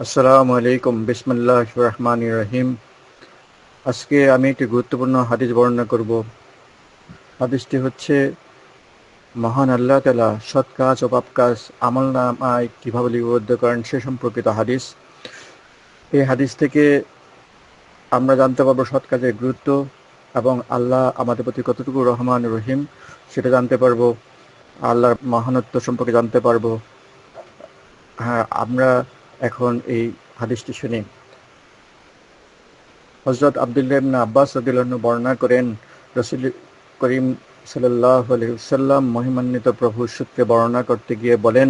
আসসালামু আলাইকুম বিসমুল্লাহ রহমান রহিম আজকে আমি একটি গুরুত্বপূর্ণ হাদিস বর্ণনা করব। হাদিসটি হচ্ছে, মহান আল্লাহ তালা সৎ কাজ ও পাপ কাজ আমল নামায় কীভাবে লিপিবদ্ধ করেন সে সম্পর্কিত হাদিস। এই হাদিস থেকে আমরা জানতে পারব সৎ কাজের গুরুত্ব এবং আল্লাহ আমাদের প্রতি কতটুকু রহমান রহিম সেটা জানতে পারব। আল্লাহর মহানত্ব সম্পর্কে জানতে পারব। হ্যাঁ আমরা এখন এই হাদিসটি শুনি হজরত আবদুল্লাহ ইবনে আব্বাস রাদিয়াল্লাহু বর্ণনা করেন, রসুল করিম সাল্লাহ আলহিসাল্লাম মহিমান্বিত প্রভু সূত্রে বর্ণনা করতে গিয়ে বলেন,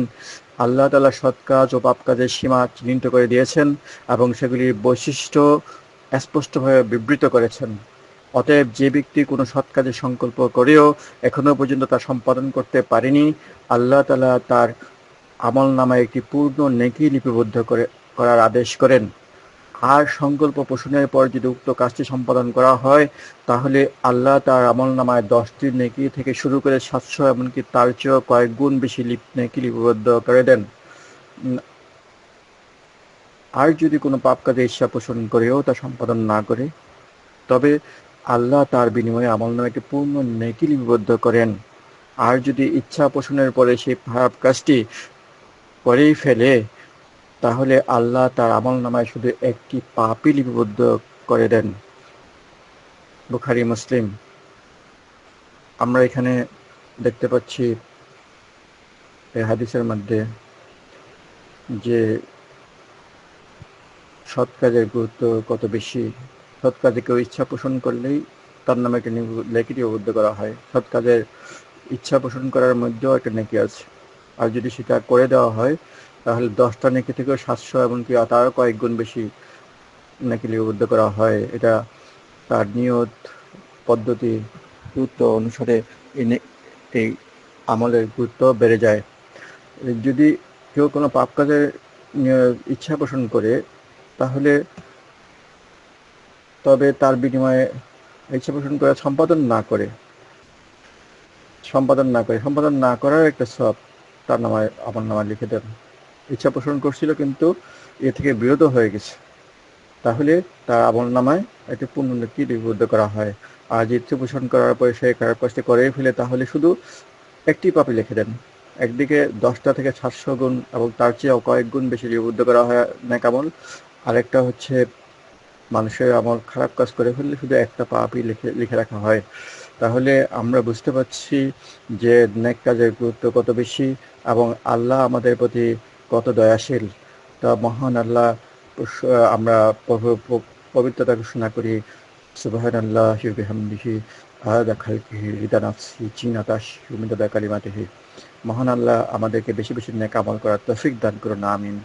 আল্লাহ তালা সৎ কাজ ও পাপ কাজের সীমা চিহ্নিত করে দিয়েছেন এবং সেগুলির বৈশিষ্ট্য স্পষ্টভাবে বিবৃত করেছেন। অতএব যে ব্যক্তি কোনো সৎ কাজের সংকল্প করেও এখনও পর্যন্ত তা সম্পাদন করতে পারেনি, আল্লাহ তালা তার আমল নামায় একটি পূর্ণ নেকি লিপিবদ্ধ করে, করার আদেশ করেন। আর সংকল্প পোষণের পর যদি উক্ত কাজটি সম্পাদন করা হয়, তাহলে আল্লাহ তার আমল নামায় দশটি নেকি থেকে শুরু করে সাতশো এমনকি তার চেয়েও কয়েক গুণ বেশি লিপ, নেকি লিপিবদ্ধ করে দেন। আর যদি কোনো পাপ কাজে ইচ্ছা পোষণ করেও তা সম্পাদন না করে, তবে আল্লাহ তার বিনিময়ে আমল নামে একটি পূর্ণ নেকি লিপিবদ্ধ করেন। আর যদি ইচ্ছা পোষণের পরে সেই খারাপ কাজটি করেই ফেলে, তাহলে আল্লাহ তার আমল নামায় শুধু একটি পাপই লিপিবদ্ধ করে দেন। বুখারি, মুসলিম। আমরা এখানে দেখতে পাচ্ছি এই হাদিসের মধ্যে যে সৎ কাজের গুরুত্ব কত বেশি। সৎ কাজে কেউ ইচ্ছা পোষণ করলেই তার নামে একটা লেখি লিপিবদ্ধ করা হয়। সৎ কাজের ইচ্ছা পোষণ করার মধ্যেও একটা নেকি আছে। আর যদি সেটা করে দেওয়া হয়, তাহলে দশটা নেকি থেকেও সাতশো এমনকি তারও কয়েক গুণ বেশি নাকি লিপিবদ্ধ করা হয়। এটা তার নিয়ত, পদ্ধতি, গুরুত্ব অনুসারে এই আমলের গুরুত্ব বেড়ে যায়। যদি কেউ কোনো পাপ কাজের ইচ্ছা পোষণ করে, তাহলে তবে তার বিনিময়ে ইচ্ছা পোষণ করে সম্পাদন না করে। সম্পাদন না করে। সম্পাদন না করার একটা সব তার নামায় আমার নামায় লিখে দেন। ইচ্ছা পোষণ করছিল কিন্তু এ থেকে বিরত হয়ে গেছে। তাহলে তার আমল নামায় একটি পুনরুক্তি লিপিবদ্ধ করা হয়। আর যে ইচ্ছে পোষণ করার পরে সে খারাপ কাজটি করেই ফেলে, তাহলে শুধু একটি পাপি লিখে দেন। একদিকে দশটা থেকে সাতশো গুণ এবং তার চেয়েও কয়েক গুণ বেশি লিপিবদ্ধ করা হয় ন্যাকামল আরেকটা হচ্ছে মানুষের আমল খারাপ কাজ করে ফেললে শুধু একটা পাপই লিখে লিখে রাখা হয়। তাহলে আমরা বুঝতে পারছি যে নেক কাজের গুরুত্ব কত বেশি এবং আল্লাহ আমাদের প্রতি কত দয়াশীল। তা মহান আল্লাহ আমরা পবিত্রতা ঘোষণা করি সুবাহান আল্লাহ হিবিহামদিহি আহাদা খালকিহি সুমিদা কালিমাতিহি। মহান আল্লাহ আমাদেরকে বেশি বেশি নেক আমল করার তফিক দান করুন, আমিন।